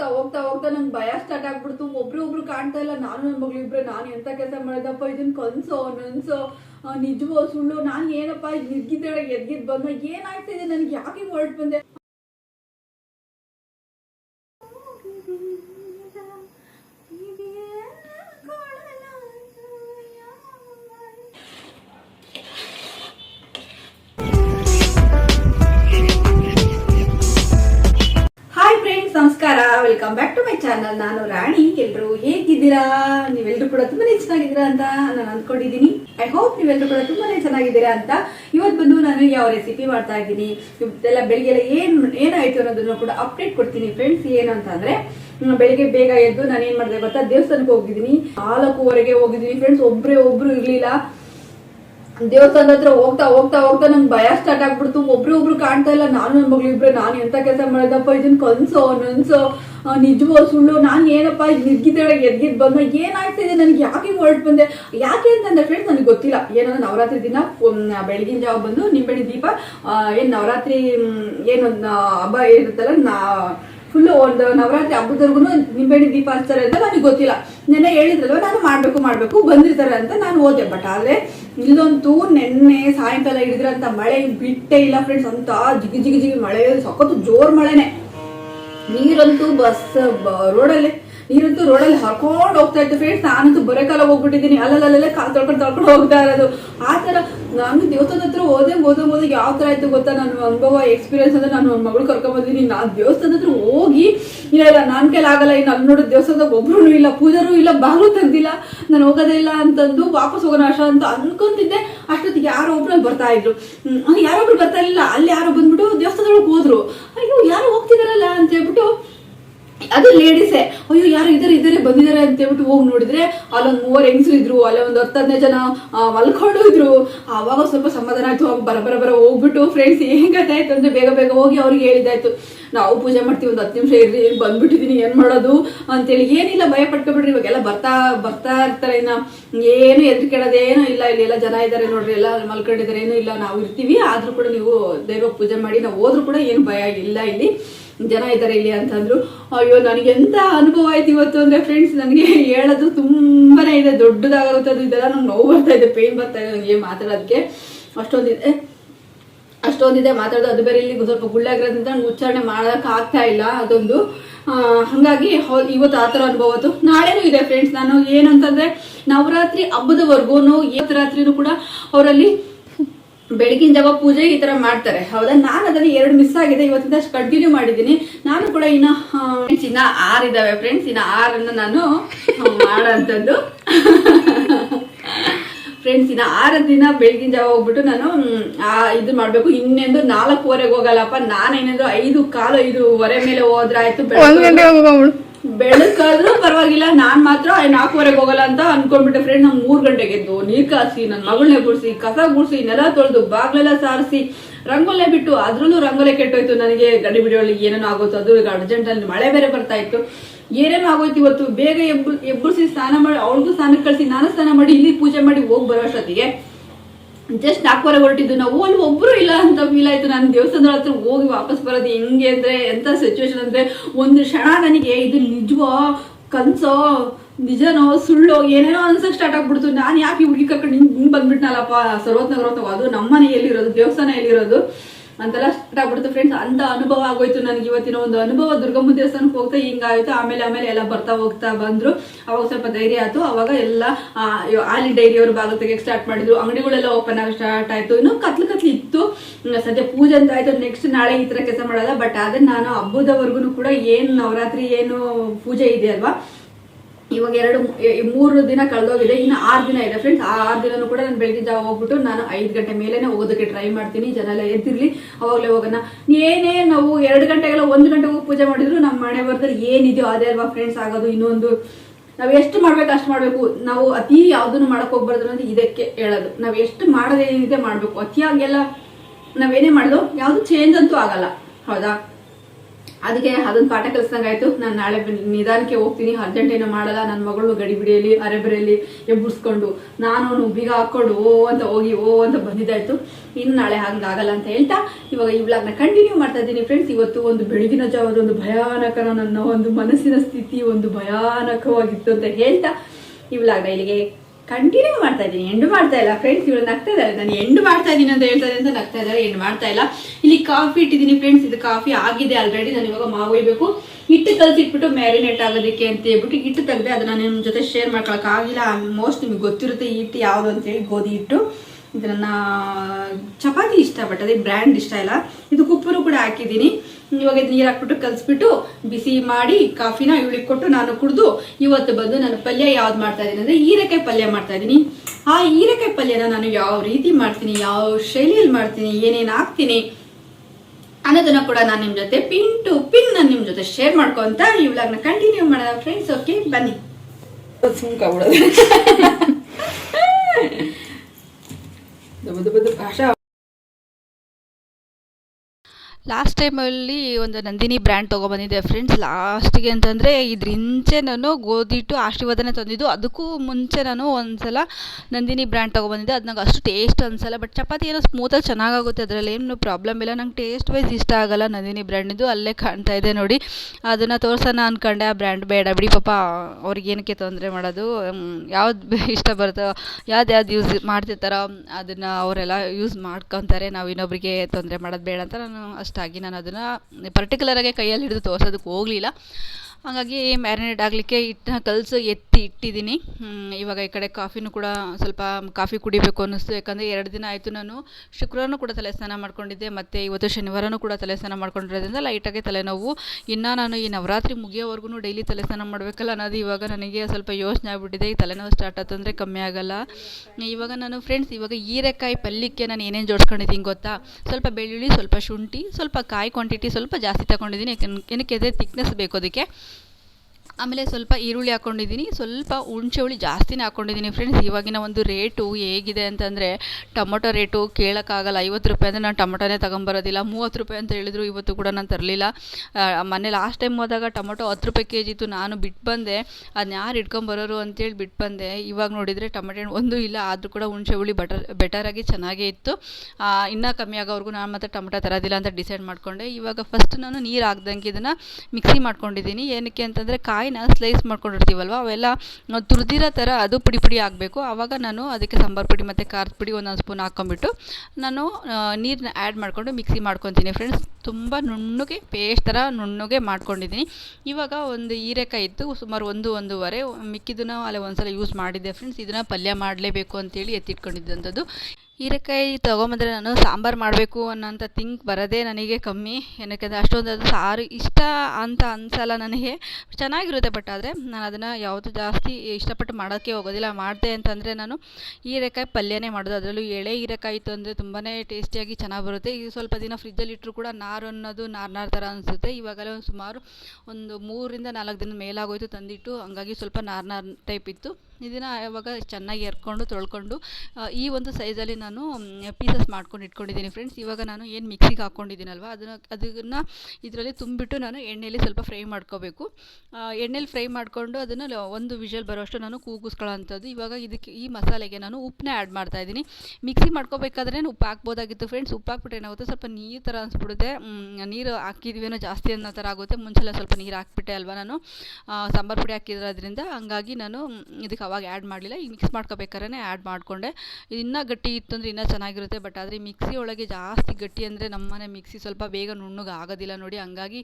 ಹೋಗ್ತಾ ಹೋಗ್ತಾ ಹೋಗ್ತಾ ನಂಗೆ ಭಯ ಸ್ಟಾರ್ಟ್ ಆಗ್ಬಿಡ್ತು. ಒಬ್ರು ಒಬ್ರು ಕಾಣ್ತಾ ಇಲ್ಲ. ನಾನು ನನ್ನ ಮಗಳು ಇಬ್ರು, ನಾನು ಎಂತ ಕೆಲಸ ಮಾಡಿದಪ್ಪ, ಇದನ್ ಕನ್ಸೋ, ನನ್ಸೋ ನಿಜವೋ ಸುಳ್ಳು, ನಾನು ಏನಪ್ಪ ಎದ್ಗಿದ್ದಾಳೆ ಎದ್ಗಿದ್ ಬಂದ ಏನಾಗ್ತಿದೆ ನನಗೆ ಯಾಕೆ ಹೊರಟು ಬಂದೆ? ನಾನು ರಾಣಿ ಎಲ್ರು ಹೇಗಿದ್ದೀರಾ? ನೀವೆಲ್ಲರೂ ಕೂಡ ತುಂಬಾನೇ ಚೆನ್ನಾಗಿದ್ದೀರಾ ಅಂತ ನಾನು ಅಂದ್ಕೊಂಡಿದ್ದೀನಿ. ಐ ಹೋಪ್ ನೀವೆಲ್ಲರೂ ಕೂಡ ತುಂಬಾನೇ ಚೆನ್ನಾಗಿದ್ದೀರಾ ಅಂತ. ಇವತ್ತು ಬಂದು ನಾನು ಯಾವ ರೆಸಿಪಿ ಮಾಡ್ತಾ ಇದ್ದೀನಿ ಇವತ್ತೆಲ್ಲ ಬೆಳಿಗ್ಗೆ ಎಲ್ಲ ಏನ್ ಏನಾಯ್ತು ಅನ್ನೋದನ್ನು ಕೂಡ ಅಪ್ಡೇಟ್ ಕೊಡ್ತೀನಿ ಫ್ರೆಂಡ್ಸ್ ಏನು ಅಂತ ಅಂದ್ರೆ ಹ್ಮ್, ಬೆಳಿಗ್ಗೆ ಬೇಗ ಎದ್ದು ನಾನು ಏನ್ ಮಾಡಿದೆ ಗೊತ್ತಾ? ದೇವಸ್ಥಾನಕ್ಕೆ ಹೋಗಿದ್ದೀನಿ. ನಾಲ್ಕೂವರೆಗೆ ಹೋಗಿದ್ದೀನಿ ಫ್ರೆಂಡ್ಸ್ ಒಬ್ರೇ ಒಬ್ರು ಇರ್ಲಿಲ್ಲ. ದೇವಸ್ಥಾನದ ಹತ್ರ ಹೋಗ್ತಾ ಹೋಗ್ತಾ ಹೋಗ್ತಾ ನಂಗೆ ಭಯ ಸ್ಟಾರ್ಟ್ ಆಗ್ಬಿಡ್ತು. ಒಬ್ರು ಒಬ್ರು ಕಾಣ್ತಾ ಇಲ್ಲ. ನಾನು ನನ್ನ ಮಗಳು ಇಬ್ರು ನಾನು ಎಂತ ಕೆಲಸ ಮಾಡಿದಪ್ಪ? ಇದನ್ ಕನ್ಸೋ ನನ್ಸೋ? ನಿಜವೋ ಸುಳ್ಳು. ನಾನು ಏನಪ್ಪ ನಿರ್ಗಿದ್ದಾಳೆ ಎದ್ಗಿದ್ ಬಂದ ಏನಾಗ್ತಿದೆ ನನಗೆ ಯಾಕೆ ಹೊರಟು ಬಂದೆ? ಯಾಕೆ ಅಂತಂದ್ರೆ ಫ್ರೆಂಡ್ಸ್ ನನಗೆ ಗೊತ್ತಿಲ್ಲ. ಏನಂದ್ರೆ ನವರಾತ್ರಿ ದಿನ ಬೆಳಗಿನ ಜಾವ ಬಂದು ನಿಂಬೆಣ್ಣೆ ದೀಪ ಏನ್ ನವರಾತ್ರಿ ಏನು ಹಬ್ಬ ಏನಿರುತ್ತಲ್ಲ ನಾ ಫುಲ್ ಒಂದು ನವರಾತ್ರಿ ಹಬ್ಬದವರೆಗೂ ನಿಂಬೆಣ್ಣೆ ದೀಪ ಹಚ್ತಾರೆ ಅಂತ ನನಗೆ ಗೊತ್ತಿಲ್ಲ. ನೆನ್ನೆ ಹೇಳಿದ್ರಲ್ವ, ನಾನು ಮಾಡ್ಬೇಕು ಮಾಡ್ಬೇಕು, ಬಂದಿರ್ತಾರೆ ಅಂತ ನಾನು ಓದೆ ಬಟ್ ಆದ್ರೆ ಇಲ್ಲೊಂತೂ ನೆನ್ನೆ ಸಾಯಂಕಾಲ ಹಿಡಿದ್ರಂತ ಮಳೆ ಬಿಟ್ಟೇ ಇಲ್ಲ ಫ್ರೆಂಡ್ಸ್ ಅಂತ ಜಿಗಿ ಜಿಗಿ ಜಿಗಿ ಮಳೆ, ಸಖತ್ತು ಜೋರ್ ಮಳೆನೆ. ನೀರಂತೂ ಬಸ್ ರೋಡಲ್ಲಿ, ನೀರಂತೂ ರೋಡಲ್ಲಿ ಹಾಕೊಂಡು ಹೋಗ್ತಾ ಇತ್ತು ಫ್ರೆಂಡ್ಸ್ ನಾನಂತೂ ಬರೇ ಕಾಲ ಹೋಗ್ಬಿಟ್ಟಿದ್ದೀನಿ. ಅಲ್ಲಲ್ಲಲ್ಲೇ ಕಾಲು ತೊಳ್ಕೊಂಡು ತೊಳ್ಕೊಂಡು ಹೋಗ್ತಾ ಇರೋದು. ಆ ಥರ ನಾನು ದೇವಸ್ಥಾನದ ಹತ್ರ ಹೋದೆ ಹೋದೆ ಹೋದೆ ಯಾವ ಥರ ಆಯ್ತು ಗೊತ್ತಾ? ನನ್ನ ಅನುಭವ ಎಕ್ಸ್ಪೀರಿಯನ್ಸ್ ಅಂದರೆ ನಾನು ನನ್ನ ಮಗಳು ಕರ್ಕೊಂಬಂದಿದ್ದೀನಿ ನಾನು ದೇವಸ್ಥಾನದ ಹತ್ರ ಹೋಗಿ, ಇಲ್ಲ ನಾನು ಕೈಲಿ ಆಗಲ್ಲ. ಇನ್ನು ಅಲ್ಲಿ ನೋಡೋ, ದೇವಸ್ಥಾನದಾಗ ಒಬ್ರು ಇಲ್ಲ, ಪೂಜಾರು ಇಲ್ಲ, ಬಾಗಿಲು ತೆಗ್ದಿಲ್ಲ. ನಾನು ಹೋಗೋದೇ ಇಲ್ಲ ಅಂತಂದು ವಾಪಸ್ ಹೋಗೋಣ ಅಷ್ಟ ಅಂತ ಅನ್ಕೊಂತಿದ್ದೆ. ಅಷ್ಟೊತ್ತಿಗೆ ಯಾರೋ ಒಬ್ರು ಬರ್ತಾ ಇದ್ರು. ಯಾರೊಬ್ರು ಬರ್ತಾ ಇಲ್ಲ ಅಲ್ಲಿ ಯಾರೋ ಬಂದ್ಬಿಟ್ಟು ದೇವಸ್ಥಾನದೊಳಗೆ ಹೋದ್ರು. ಅಯ್ಯೋ, ಯಾರು ಹೋಗ್ತಿದಾರಲ್ಲ ಅಂತ ಹೇಳ್ಬಿಟ್ಟು, ಅದು ಲೇಡೀಸೇ ಅಯ್ಯೋ, ಯಾರು ಇದಾರೆ ಇದಾರೆ ಬಂದಿದ್ದಾರೆ ಅಂತ ಹೇಳ್ಬಿಟ್ಟು ಹೋಗಿ ನೋಡಿದ್ರೆ, ಅಲ್ಲೊಂದು ಮೂವರು ಹೆಂಗಸರು ಇದ್ರು. ಅಲ್ಲೇ ಒಂದು ಹತ್ತು, ಹದಿನೈದು ಜನ ಮಲ್ಕೊಂಡು ಇದ್ರು. ಆವಾಗ ಸ್ವಲ್ಪ ಸಮಾಧಾನ ಆಯ್ತು. ಬರ ಬರ ಬರ ಹೋಗ್ಬಿಟ್ಟು ಫ್ರೆಂಡ್ಸ್ ಆಯ್ತು? ಅಂದ್ರೆ ಬೇಗ ಬೇಗ ಹೋಗಿ ಅವ್ರಿಗೆ ಹೇಳಿದಾಯ್ತು ನಾವು ಪೂಜೆ ಮಾಡ್ತೀವಿ, ಒಂದು ಹತ್ತು ನಿಮಿಷ ಇರ್ರಿ ಏನ್ ಬಂದ್ಬಿಟ್ಟಿದೀನಿ, ಏನ್ ಮಾಡೋದು? ಅಂತೇಳಿ ಏನಿಲ್ಲ, ಭಯ ಪಟ್ಕೊಬಿಡ್ರಿ, ಇವಾಗೆಲ್ಲ ಬರ್ತಾ ಬರ್ತಾ ಇರ್ತಾರೆ ಇನ್ನ. ಏನು ಎದ್ರು ಇಲ್ಲ, ಇಲ್ಲಿ ಎಲ್ಲ ಜನ ಇದ್ದಾರೆ ನೋಡ್ರಿ, ಎಲ್ಲ ಮಲ್ಕೊಂಡಿದ್ದಾರೆ ಏನೂ ಇಲ್ಲ, ನಾವು ಇರ್ತೀವಿ. ಆದ್ರೂ ಕೂಡ ನೀವು ದೈವ ಪೂಜೆ ಮಾಡಿ, ನಾವು ಹೋದ್ರೂ ಕೂಡ ಏನು ಭಯ ಇಲ್ಲ ಇಲ್ಲಿ. ಜನ ಇದ್ದಾರೆ ಇಲ್ಲಿ ಅಂತಂದ್ರು. ಅಯ್ಯೋ, ನನಗೆ ಎಂತ ಅನುಭವ ಆಯ್ತು ಇವತ್ತು ಅಂದ್ರೆ ಫ್ರೆಂಡ್ಸ್ ನನಗೆ ಹೇಳೋದು ತುಂಬಾನೇ ಇದೆ ದೊಡ್ಡದಾಗುತ್ತೆ ಅದು ಇದೆಲ್ಲ ನಂಗೆ ನೋವು ಬರ್ತಾ ಇದೆ ಪೇನ್ ಬರ್ತಾ ಇದೆ ನನಗೆ ಮಾತಾಡೋದಕ್ಕೆ. ಅಷ್ಟೊಂದಿದೆ ಅಷ್ಟೊಂದಿದೆ, ಮಾತಾಡೋದು ಅದು ಬೇರೆ ಇಲ್ಲಿ ಸ್ವಲ್ಪ ಗುಳ್ಳಾಗಿರೋದ್ರಿಂದ ನಂಗೆ ಉಚ್ಚಾರಣೆ ಮಾಡೋಕೆ ಆಗ್ತಾ ಇಲ್ಲ ಅದೊಂದು. ಹಾಗಾಗಿ ಇವತ್ತು ಆ ಥರ ಅನುಭವ ಆಯ್ತು. ನಾಳೆನೂ ಇದೆ ಫ್ರೆಂಡ್ಸ್ ನಾನು ಏನಂತಂದ್ರೆ ನವರಾತ್ರಿ ಹಬ್ಬದವರೆಗೂ ಇವತ್ತು ರಾತ್ರಿನೂ ಕೂಡ ಅವರಲ್ಲಿ ಬೆಳಗಿನ ಜಾವ ಪೂಜೆ ಈ ತರ ಮಾಡ್ತಾರೆ. ಹೌದಾ? ನಾನು ಅದನ್ನ ಎರಡು ಮಿಸ್ ಆಗಿದೆ, ಇವತ್ತಿಂದ ಕಂಟಿನ್ಯೂ ಮಾಡಿದ್ದೀನಿ. ನಾನು ಕೂಡ ಇನ್ನು ಇನ್ನ ಆರ್ ಇದಾವೆ ಫ್ರೆಂಡ್ಸ್ ಇನ್ನ ಆರನ್ನು ನಾನು ಮಾಡೋ ಫ್ರೆಂಡ್ಸ್ ಇನ್ನ ಆರ ದಿನ ಬೆಳಗಿನ ಜಾವ ಹೋಗ್ಬಿಟ್ಟು ನಾನು ಆ ಇದು ಮಾಡ್ಬೇಕು. ಇನ್ನೆಂದು ನಾಲ್ಕೂವರೆಗೆ ಹೋಗಲ್ಲಪ್ಪ. ನಾನೇನೆಂದು ಐದು ಕಾಲು ಐದೂವರೆ ಮೇಲೆ ಹೋದ್ರಾಯ್ತು. ಬೆಳಕಾದ್ರೂ ಪರವಾಗಿಲ್ಲ. ನಾನ್ ಮಾತ್ರ ನಾಲ್ಕೂವರೆಗೆ ಹೋಗಲ್ಲ ಅಂತ ಅನ್ಕೊಂಡ್ಬಿಟ್ಟೆ. ಫ್ರೆಂಡ್ ನಮ್ ಮೂರ್ ಗಂಟೆಗೆ ಎದ್ದು ನೀರ್ ಕಾಸಿ ನನ್ ಮಗಳನ್ನೇ ಗುಡ್ಸಿ ಕಸ ಗುಡ್ಸಿ ನೆಲ ತೊಳೆದು ಬಾಗ್ಲೆಲ್ಲ ಸಾರಿಸಿ ರಂಗೋಲೆ ಬಿಟ್ಟು ಅದ್ರಲ್ಲೂ ರಂಗೋಲೆ ಕೆಟ್ಟೋಯ್ತು ನನಗೆ. ಗಡಿ ಬಿಡಿಯೊಳಗೆ ಏನೇನೋ ಆಗೋಯ್ತು ಅದು ಅರ್ಜೆಂಟ್ ಅಲ್ಲಿ ಮಳೆ ಬೇರೆ ಬರ್ತಾ ಇತ್ತು. ಏನೇನೋ ಆಗೋಯ್ತು ಇವತ್ತು? ಬೇಗ ಎಬ್ಬು ಎಬ್ಬರಿಸಿ ಸ್ನಾನ ಮಾಡಿ, ಅವಳಿಗೂ ಸ್ನಾನಕ್ಕೆ ಕಳಿಸಿ, ನಾನು ಸ್ನಾನ ಮಾಡಿ, ಇಲ್ಲಿ ಪೂಜೆ ಮಾಡಿ ಹೋಗಿ ಬರೋ ಅಷ್ಟೊತ್ತಿಗೆ. ಜಸ್ಟ್ ನಾಲ್ಕುವರೆ ಹೊರಟಿದ್ದು ನಾವು, ಅಲ್ಲಿ ಒಬ್ರು ಇಲ್ಲ ಅಂತ ಫೀಲ್ ಆಯ್ತು. ನಾನು ದೇವಸ್ಥಾನದ ಹತ್ರ ಹೋಗಿ ವಾಪಸ್ ಬರೋದು ಹೆಂಗೆ ಅಂದ್ರೆ ಎಂತ ಸಿಚುವೇಶನ್ ಅಂದ್ರೆ, ಒಂದು ಕ್ಷಣ ನನಗೆ ಇದು ನಿಜವೋ, ಕನ್ಸೋ, ನಿಜನೋ, ಸುಳ್ಳು, ಏನೇನೋ ಅನ್ಸಕ್ ಸ್ಟಾರ್ಟ್ ಆಗ್ಬಿಡ್ತು. ನಾನು ಯಾಕೆ ಹುಡುಗಿ ಕರ್ಕೊಂಡು ಹಿಂಗ್ ಬಂದ್ಬಿಟ್ನಲ್ಲಪ್ಪ? ಸರ್ವತ್ ನಗರ ಅದು ನಮ್ಮನೆ ಎಲ್ಲಿರೋದು ದೇವಸ್ಥಾನ ಎಲ್ಲಿರೋದು? ಅಂತೆಲ್ಲ ಸ್ಟಾರ್ಟ್ ಆಗ್ಬಿಡ್ತು ಫ್ರೆಂಡ್ಸ್ ಅಂತ ಅನುಭವ ಆಗೋಯ್ತು ನನಗೆ ಇವತ್ತಿನ ಒಂದು ಅನುಭವ. ದುರ್ಗಮ್ಮ ದೇವಸ್ಥಾನಕ್ಕೆ ಹೋಗ್ತಾ ಹಿಂಗಾಯ್ತು. ಆಮೇಲೆ ಆಮೇಲೆ ಎಲ್ಲ ಬರ್ತಾ ಹೋಗ್ತಾ ಬಂದ್ರು. ಅವಾಗ ಸ್ವಲ್ಪ ಧೈರ್ಯ ಆಯ್ತು. ಅವಾಗ ಎಲ್ಲ ಆ, ಇವ್ ಆಲಿ ಡೈರಿ ಅವರು ಬಾಗಿಲು ತೆಗಿಯಕ್ಕೆ ಸ್ಟಾರ್ಟ್ ಮಾಡಿದ್ರು. ಅಂಗಡಿಗಳೆಲ್ಲ ಓಪನ್ ಆಗಿ ಸ್ಟಾರ್ಟ್ ಆಯ್ತು. ಇನ್ನು ಕತ್ಲು ಕತ್ಲು ಇತ್ತು. ಸದ್ಯ ಪೂಜೆ ಅಂತ ಆಯ್ತು. ನೆಕ್ಸ್ಟ್ ನಾಳೆ ಈ ತರ ಕೆಲಸ ಮಾಡಲ್ಲ. ಬಟ್ ಆದ್ರೆ ನಾನು ಹಬ್ಬದವರೆಗೂ ಕೂಡ ಏನು ನವರಾತ್ರಿ ಏನು ಪೂಜೆ ಇದೆ ಅಲ್ವಾ? ಇವಾಗ ಎರಡು ಮೂರು ದಿನ ಕಳೆದೋಗಿದೆ, ಇನ್ನು ಆರು ದಿನ ಇದೆ ಫ್ರೆಂಡ್ಸ್ ಆ ಆರು ದಿನನೂ ಕೂಡ ನಾನು ಬೆಳಗ್ಗೆ ಜಾವ ಹೋಗ್ಬಿಟ್ಟು ನಾನು ಐದು ಗಂಟೆ ಮೇಲೇನೆ ಹೋಗೋದಕ್ಕೆ ಟ್ರೈ ಮಾಡ್ತೀನಿ ಜನ ಎಲ್ಲ ಎದ್ದಿರ್ಲಿ. ಅವಾಗಲೇ ಹೋಗೋಣ ಏನೇ ನಾವು ಎರಡು ಗಂಟೆಗೆಲ್ಲ ಒಂದು ಗಂಟೆಗೆ ಹೋಗಿ ಪೂಜೆ ಮಾಡಿದ್ರು, ನಮ್ಮ ಮನೆ ಬರ್ತಾರೆ ಏನಿದೆಯೋ ಅದೇ ಅಲ್ವಾ ಫ್ರೆಂಡ್ಸ್ ಆಗೋದು, ಇನ್ನೊಂದು. ನಾವು ಎಷ್ಟು ಮಾಡ್ಬೇಕು ಅಷ್ಟು ಮಾಡಬೇಕು. ನಾವು ಅತಿ ಯಾವುದನ್ನು ಮಾಡಕ್ ಹೋಗ್ಬಾರ್ದು ಅನ್ನೋದು ಇದಕ್ಕೆ ಹೇಳೋದು. ನಾವು ಎಷ್ಟು ಮಾಡೋದೇನಿದೆ ಮಾಡಬೇಕು. ಅತಿಯಾಗೆಲ್ಲ ನಾವೇನೇ ಮಾಡೋದು ಯಾವುದು ಚೇಂಜ್ ಅಂತೂ ಆಗಲ್ಲ. ಹೌದಾ? ಅದಕ್ಕೆ ಅದೊಂದು ಪಾಠ ಕಲಿಸ್ದಂಗಾಯ್ತು. ನಾನು ನಾಳೆ ನಿಧಾನಕ್ಕೆ ಹೋಗ್ತೀನಿ. ಅರ್ಜೆಂಟ್ ಏನೋ ಮಾಡಲ್ಲ. ನನ್ನ ಮಗಳು ಗಡಿಬಿಡಿಯಲ್ಲಿ ಅರೆಬರೆಯಲ್ಲಿ ಎಬ್ಬರಿಸ್ಕೊಂಡು ನಾನು ಬೀಗ ಹಾಕೊಂಡು ಓ ಅಂತ ಹೋಗಿ, ಓ ಅಂತ ಬಂದಿದ್ದಾಯ್ತು. ಇನ್ನು ನಾಳೆ ಹಂಗಾಗಲ್ಲ ಅಂತ ಹೇಳ್ತಾ, ಇವಾಗ ಈ ವ್ಲಾಗ್ನ ಕಂಟಿನ್ಯೂ ಮಾಡ್ತಾ ಇದ್ದೀನಿ ಫ್ರೆಂಡ್ಸ್ ಇವತ್ತು ಒಂದು ಬೆಳಗಿನ ಜಾವದ ಒಂದು ಭಯಾನಕ ನನ್ನ ಒಂದು ಮನಸ್ಸಿನ ಸ್ಥಿತಿ, ಒಂದು ಭಯಾನಕವಾಗಿತ್ತು ಅಂತ ಹೇಳ್ತಾ, ಈ ವ್ಲಾಗ್ನ ಇಲ್ಲಿಗೆ ಕಂಟಿನ್ಯೂ ಮಾಡ್ತಾ ಇದ್ದೀನಿ. ಎಂಡು ಮಾಡ್ತಾ ಇಲ್ಲ. ಫ್ರೆಂಡ್ಸ್ ಇವಳು ನಗ್ತಾ ಇದ್ದಾರೆ. ನಾನು ಎಂಡು ಮಾಡ್ತಾ ಇದ್ದೀನಿ ಅಂತ ಹೇಳ್ತಾರೆ ಅಂತ ನಗ್ತಾ ಇದ್ದಾರೆ. ಎಂಡು ಮಾಡ್ತಾ ಇಲ್ಲ. ಇಲ್ಲಿ ಕಾಫಿ ಇಟ್ಟಿದ್ದೀನಿ. ಫ್ರೆಂಡ್ಸ್ ಇದು ಕಾಫಿ ಆಗಿದೆ ಆಲ್ರೆಡಿ ನಾನು ಇವಾಗ ಮಾವು ಒಯ್ಬೇಕು. ಹಿಟ್ಟು ಕಲಸಿಟ್ಬಿಟ್ಟು ಮ್ಯಾರಿನೇಟ್ ಆಗೋದಕ್ಕೆ ಅಂತ ಹೇಳ್ಬಿಟ್ಟು ಹಿಟ್ಟು ತೆಗ್ದೆ ಅದನ್ನ ನಿಮ್ಮ ಜೊತೆ ಶೇರ್ ಮಾಡ್ಕೊಳಕ್ಕಾಗಿಲ್ಲ ಆಲ್ಮೋಸ್ಟ್ ನಿಮಗೆ ಗೊತ್ತಿರುತ್ತೆ ಹಿಟ್ಟು ಯಾವುದು ಅಂತೇಳಿ ಗೋಧಿ ಹಿಟ್ಟು. ಇದು ನನ್ನ ಚಪಾತಿ ಇಷ್ಟ ಬಟ್ ಅದೇ ಬ್ರ್ಯಾಂಡ್ ಇಷ್ಟ ಇಲ್ಲ. ಇದು ಕುಪ್ಪರು ಕೂಡ ಹಾಕಿದ್ದೀನಿ. ಇವಾಗ ಇದು ನೀರು ಹಾಕ್ಬಿಟ್ಟು ಕಲಿಸ್ಬಿಟ್ಟು ಬಿಸಿ ಮಾಡಿ ಕಾಫಿನ ಇವಳಿಗೆ ಕೊಟ್ಟು ನಾನು ಕುಡಿದು ಇವತ್ತು ಬಂದು ನಾನು ಪಲ್ಯ ಯಾವ್ದು ಮಾಡ್ತಾ ಇದ್ದೀನಿ ಅಂದರೆ ಹೀರೆಕಾಯಿ ಪಲ್ಯ ಮಾಡ್ತಾ ಇದ್ದೀನಿ. ಆ ಹೀರೆಕಾಯಿ ಪಲ್ಯನ ನಾನು ಯಾವ ರೀತಿ ಮಾಡ್ತೀನಿ ಯಾವ ಶೈಲಿಯಲ್ಲಿ ಮಾಡ್ತೀನಿ ಏನೇನು ಹಾಕ್ತೀನಿ ಅನ್ನೋದನ್ನ ಕೂಡ ನಾನು ನಿಮ್ಮ ಜೊತೆ ಪಿನ್ ಟು ಪಿನ್ ನಾನು ನಿಮ್ಮ ಜೊತೆ ಶೇರ್ ಮಾಡ್ಕೊಂತ ಈ ವ್ಲಾಗ್ನ ಕಂಟಿನ್ಯೂ ಮಾಡೋಣ. ಫ್ರೆಂಡ್ಸ್ ಓಕೆ ಬನ್ನಿ. ಸುಮ್ಕ দেবো দেবো ভাষা ಲಾಸ್ಟ್ ಟೈಮಲ್ಲಿ ಒಂದು ನಂದಿನಿ ಬ್ರ್ಯಾಂಡ್ ತೊಗೊಬಂದಿದ್ದೆ ಫ್ರೆಂಡ್ಸ್ ಲಾಸ್ಟಿಗೆ ಅಂತಂದರೆ ಇದ್ರ ಹಿಂಚೆ ನಾನು ಗೋಧಿಟ್ಟು ಆಶೀರ್ವಾದನೇ ತಂದಿದ್ದು. ಅದಕ್ಕೂ ಮುಂಚೆ ನಾನು ಒಂದು ಸಲ ನಂದಿನಿ ಬ್ರ್ಯಾಂಡ್ ತೊಗೊಬಂದಿದ್ದೆ. ಅದು ನಂಗೆ ಅಷ್ಟು ಟೇಸ್ಟ್ ಅನ್ಸಲ್ಲ. ಬಟ್ ಚಪಾತಿ ಏನೋ ಸ್ಮೂತಾಗಿ ಚೆನ್ನಾಗಾಗುತ್ತೆ. ಅದರಲ್ಲಿ ಏನು ಪ್ರಾಬ್ಲಮ್ ಇಲ್ಲ. ನಂಗೆ ಟೇಸ್ಟ್ ವೈಸ್ ಇಷ್ಟ ಆಗಲ್ಲ ನಂದಿನಿ ಬ್ರ್ಯಾಂಡಿದ್ದು ಅಲ್ಲೇ ಕಾಣ್ತಾ ಇದೆ ನೋಡಿ. ಅದನ್ನು ತೋರ್ಸೋಣ ಅಂದ್ಕೊಂಡೆ ಆ ಬ್ರ್ಯಾಂಡ್ ಬೇಡ ಬಿಡಿ ಪಾಪ. ಅವ್ರಿಗೇನಕ್ಕೆ ತೊಂದರೆ ಮಾಡೋದು? ಯಾವ್ದು ಇಷ್ಟ ಬರುತ್ತೋ, ಯಾವ್ದು ಯಾವ್ದು ಯೂಸ್ ಮಾಡ್ತಿರ್ತಾರೋ, ಅದನ್ನು ಅವರೆಲ್ಲ ಯೂಸ್ ಮಾಡ್ಕೊತಾರೆ. ನಾವು ಇನ್ನೊಬ್ಬರಿಗೆ ತೊಂದರೆ ಮಾಡೋದು ಬೇಡ ಅಂತ ನಾನು ಅಷ್ಟಾಗಿ ನಾನು ಅದನ್ನು ಪರ್ಟಿಕ್ಯುಲರಾಗಿ ಕೈಯಲ್ಲಿ ಹಿಡಿದು ತೋರ್ಸೋದಕ್ಕೆ ಹೋಗಲಿಲ್ಲ. ಹಾಗಾಗಿ ಮ್ಯಾರಿನೇಟ್ ಆಗಲಿಕ್ಕೆ ಹಿಟ್ಟನ್ನ ಕಲಸು ಎತ್ತಿ ಇಟ್ಟಿದ್ದೀನಿ. ಇವಾಗ ಈ ಕಡೆ ಕಾಫಿನೂ ಕೂಡ ಸ್ವಲ್ಪ ಕಾಫಿ ಕುಡಿಬೇಕು ಅನ್ನಿಸ್ತು. ಯಾಕಂದರೆ ಎರಡು ದಿನ ಆಯಿತು ನಾನು ಶುಕ್ರವಾರನೂ ಕೂಡ ತಲೆ ಸ್ನಾನ ಮಾಡ್ಕೊಂಡಿದ್ದೆ. ಮತ್ತು ಇವತ್ತು ಶನಿವಾರನೂ ಕೂಡ ತಲೆ ಸ್ನಾನ ಮಾಡ್ಕೊಂಡಿರೋದ್ರಿಂದ ಲೈಟಾಗಿ ತಲೆನೋವು. ಇನ್ನೂ ನಾನು ಈ ನವರಾತ್ರಿ ಮುಗಿಯೋವರೆಗೂ ಡೈಲಿ ತಲೆ ಸ್ನಾನ ಮಾಡಬೇಕಲ್ಲ ಅನ್ನೋದು ಇವಾಗ ನನಗೆ ಸ್ವಲ್ಪ ಯೋಚನೆ ಆಗಿಬಿಟ್ಟಿದೆ. ಈ ತಲೆನೋವು ಸ್ಟಾರ್ಟ್ ಆಯ್ತು ಅಂದರೆ ಕಮ್ಮಿ ಆಗಲ್ಲ. ಇವಾಗ ನಾನು ಫ್ರೆಂಡ್ಸ್ ಇವಾಗ ಹೀರೆಕಾಯಿ ಪಲ್ಯಕ್ಕೆ ನಾನು ಏನೇನು ಜೋಡ್ಸ್ಕೊಂಡಿದ್ದೀನಿ ಗೊತ್ತಾ? ಸ್ವಲ್ಪ ಬೆಳ್ಳುಳ್ಳಿ, ಸ್ವಲ್ಪ ಶುಂಠಿ, ಸ್ವಲ್ಪ ಕಾಯಿ ಕ್ವಾಂಟಿಟಿ ಸ್ವಲ್ಪ ಜಾಸ್ತಿ ತಗೊಂಡಿದ್ದೀನಿ. ಏನಕ್ಕೆ ಎದೆ ತಿಕ್ನೆಸ್ ಬೇಕು ಅದಕ್ಕೆ. ಆಮೇಲೆ ಸ್ವಲ್ಪ ಈರುಳ್ಳಿ ಹಾಕ್ಕೊಂಡಿದ್ದೀನಿ ಸ್ವಲ್ಪ ಹುಣಸೆ ಹುಳಿ ಜಾಸ್ತಿನೇ ಹಾಕ್ಕೊಂಡಿದ್ದೀನಿ ಫ್ರೆಂಡ್ಸ್ ಇವಾಗಿನ ಒಂದು ರೇಟು ಹೇಗಿದೆ ಅಂತಂದರೆ ಟೊಮೊಟೊ ರೇಟು ಕೇಳೋಕ್ಕಾಗಲ್ಲ. ಐವತ್ತು ರೂಪಾಯಿ ಅಂದರೆ ನಾನು ಟೊಮೊಟೊನೇ ತಗೊಂಬರೋದಿಲ್ಲ. ಮೂವತ್ತು ರೂಪಾಯಿ ಅಂತ ಹೇಳಿದ್ರು ಇವತ್ತು ಕೂಡ ನಾನು ತರಲಿಲ್ಲ. ಮೊನ್ನೆ ಲಾಸ್ಟ್ ಟೈಮ್ ಹೋದಾಗ ಟೊಮೊಟೊ ಹತ್ತು ರೂಪಾಯಿ ಕೆ ಜಿ ಇತ್ತು. ನಾನು ಬಿಟ್ಟು ಬಂದೆ. ಅದನ್ನ ಯಾರು ಇಟ್ಕೊಂಬರೋರು ಅಂತೇಳಿ ಬಿಟ್ಟು ಬಂದೆ. ಇವಾಗ ನೋಡಿದರೆ ಟೊಮೆಟೊ ಒಂದು ಇಲ್ಲ, ಆದರೂ ಕೂಡ ಹುಣಸೆ ಹುಳಿ ಬಟರ್ ಬೆಟರಾಗಿ ಚೆನ್ನಾಗೇ ಇತ್ತು. ಇನ್ನೂ ಕಮ್ಮಿ ಆಗೋವರೆಗೂ ನಾನು ಮತ್ತೆ ಟೊಮೊಟೊ ತರೋದಿಲ್ಲ ಅಂತ ಡಿಸೈಡ್ ಮಾಡಿಕೊಂಡೆ. ಇವಾಗ ಫಸ್ಟ್ ನಾನು ನೀರು ಹಾಕ್ದಂಗೆ ಇದನ್ನು ಮಿಕ್ಸಿ ಮಾಡ್ಕೊಂಡಿದ್ದೀನಿ. ಏನಕ್ಕೆ ಅಂತಂದರೆ ಕಾಯಿನ ಸ್ಲೈಸ್ ಮಾಡ್ಕೊಂಡಿರ್ತೀವಲ್ವ, ಅವೆಲ್ಲ ತುರಿದಿರೋ ಥರ ಅದು ಪುಡಿ ಪುಡಿ ಆಗಬೇಕು. ಆವಾಗ ನಾನು ಅದಕ್ಕೆ ಸಾಂಬಾರು ಪುಡಿ ಮತ್ತು ಖಾರದ ಪುಡಿ ಒಂದೊಂದು ಸ್ಪೂನ್ ಹಾಕ್ಕೊಂಬಿಟ್ಟು ನಾನು ನೀರನ್ನ ಆ್ಯಡ್ ಮಾಡಿಕೊಂಡು ಮಿಕ್ಸಿ ಮಾಡ್ಕೊತೀನಿ ಫ್ರೆಂಡ್ಸ್ ತುಂಬ ನುಣ್ಣಗೆ ಪೇಸ್ಟ್ ಥರ ನುಣ್ಣಗೆ ಮಾಡ್ಕೊಂಡಿದ್ದೀನಿ. ಇವಾಗ ಒಂದು ಹೀರೆಕಾಯಿ ಇತ್ತು, ಸುಮಾರು ಒಂದು, ಒಂದೂವರೆ. ಮಿಕ್ಕಿದ್ದನ್ನು ಅಲ್ಲೇ ಒಂದು ಸಲ ಯೂಸ್ ಮಾಡಿದ್ದೆ ಫ್ರೆಂಡ್ಸ್ ಇದನ್ನು ಪಲ್ಯ ಮಾಡಲೇಬೇಕು ಅಂತೇಳಿ ಎತ್ತಿಟ್ಕೊಂಡಿದ್ದಂಥದ್ದು. ಹೀರೆಕಾಯಿ ತೊಗೊಂಬಂದರೆ ನಾನು ಸಾಂಬಾರು ಮಾಡಬೇಕು ಅನ್ನೋಂಥ ಥಿಂಕ್ ಬರೋದೇ ನನಗೆ ಕಮ್ಮಿ. ಏನಕ್ಕೆ ಅಷ್ಟೊಂದು ಅದು ಸಾರು ಇಷ್ಟ ಅಂತ ಅನಿಸಲ್ಲ ನನಗೆ. ಚೆನ್ನಾಗಿರುತ್ತೆ ಬಟ್ ಆದರೆ ನಾನು ಅದನ್ನು ಯಾವುದು ಜಾಸ್ತಿ ಇಷ್ಟಪಟ್ಟು ಮಾಡೋಕ್ಕೆ ಹೋಗೋದಿಲ್ಲ. ಮಾಡಿದೆ ಅಂತಂದರೆ ನಾನು ಹೀರೆಕಾಯಿ ಪಲ್ಯನೇ ಮಾಡೋದು. ಅದರಲ್ಲೂ ಎಳೆ ಹೀರೆಕಾಯಿ ಇತ್ತು ಅಂದರೆ ತುಂಬಾ ಟೇಸ್ಟಿಯಾಗಿ ಚೆನ್ನಾಗಿ ಬರುತ್ತೆ. ಈಗ ಸ್ವಲ್ಪ ದಿನ ಫ್ರಿಜ್ಜಲ್ಲಿ ಇಟ್ಟರು ಕೂಡ ನಾರು ಅನ್ನೋದು ನಾರು ನಾರು ಥರ ಅನಿಸುತ್ತೆ. ಇವಾಗಲೇ ಒಂದು ಸುಮಾರು ಒಂದು ಮೂರರಿಂದ ನಾಲ್ಕು ದಿನ ಮೇಲಾಗೋಯಿತು ತಂದಿಟ್ಟು. ಹಂಗಾಗಿ ಸ್ವಲ್ಪ ನಾರು ನಾರು ಟೈಪ್ ಇತ್ತು. ಇದನ್ನು ಇವಾಗ ಚೆನ್ನಾಗಿ ಎರ್ಕೊಂಡು, ತೊಳ್ಕೊಂಡು ಈ ಒಂದು ಸೈಜಲ್ಲಿ ನಾನು ಪೀಸಸ್ ಮಾಡ್ಕೊಂಡು ಇಟ್ಕೊಂಡಿದ್ದೀನಿ ಫ್ರೆಂಡ್ಸ್ ಇವಾಗ ನಾನು ಏನು ಮಿಕ್ಸಿಗೆ ಹಾಕ್ಕೊಂಡಿದ್ದೀನಲ್ವ ಅದನ್ನು ಅದನ್ನು ಇದರಲ್ಲಿ ತುಂಬಿಟ್ಟು ನಾನು ಎಣ್ಣೆಯಲ್ಲಿ ಸ್ವಲ್ಪ ಫ್ರೈ ಮಾಡ್ಕೋಬೇಕು. ಎಣ್ಣೆಲಿ ಫ್ರೈ ಮಾಡಿಕೊಂಡು ಅದನ್ನು ಒಂದು ವಿಷಲ್ ಬರೋಷ್ಟು ನಾನು ಕೂಗಿಸ್ಕೊಳ್ಳೋಂಥದ್ದು ಇವಾಗ ಇದಕ್ಕೆ, ಈ ಮಸಾಲೆಗೆ ನಾನು ಉಪ್ಪನ್ನೇ ಆ್ಯಡ್ ಮಾಡ್ತಾ ಇದ್ದೀನಿ. ಮಿಕ್ಸಿ ಮಾಡ್ಕೋಬೇಕಾದ್ರೆ ಉಪ್ಪು ಹಾಕ್ಬೋದಾಗಿತ್ತು ಫ್ರೆಂಡ್ಸ್ ಉಪ್ಪು ಹಾಕ್ಬಿಟ್ರೆ ಏನಾಗುತ್ತೆ? ಸ್ವಲ್ಪ ನೀರು ಥರ ಅನಿಸ್ಬಿಡುತ್ತೆ. ನೀರು ಹಾಕಿದ್ವೇನೋ ಜಾಸ್ತಿ ಅನ್ನೋ ಥರ ಆಗುತ್ತೆ. ಮುಂಚೆಲ್ಲ ಸ್ವಲ್ಪ ನೀರು ಹಾಕ್ಬಿಟ್ಟೆ ಅಲ್ವಾ ನಾನು? ಸಾಂಬಾರು ಪುಡಿ ಅದರಿಂದ ಹಂಗಾಗಿ ನಾನು ಇದಕ್ಕೆ ಅವಾಗ ಆ್ಯಡ್ ಮಾಡಲಿಲ್ಲ, ಈಗ ಮಿಕ್ಸ್ ಮಾಡ್ಕೋಬೇಕಾದ್ರೆ ಆ್ಯಡ್ ಮಾಡಿಕೊಂಡೆ. ಇನ್ನೂ ಗಟ್ಟಿ ಇತ್ತು ಅಂದರೆ ಇನ್ನೂ ಚೆನ್ನಾಗಿರುತ್ತೆ ಬಟ್ ಆದರೆ ಮಿಕ್ಸಿ ಒಳಗೆ ಜಾಸ್ತಿ ಗಟ್ಟಿ ಅಂದರೆ ನಮ್ಮನೆ ಮಿಕ್ಸಿ ಸ್ವಲ್ಪ ಬೇಗ ನುಣ್ಣಗೆ ಆಗೋದಿಲ್ಲ ನೋಡಿ. ಹಂಗಾಗಿ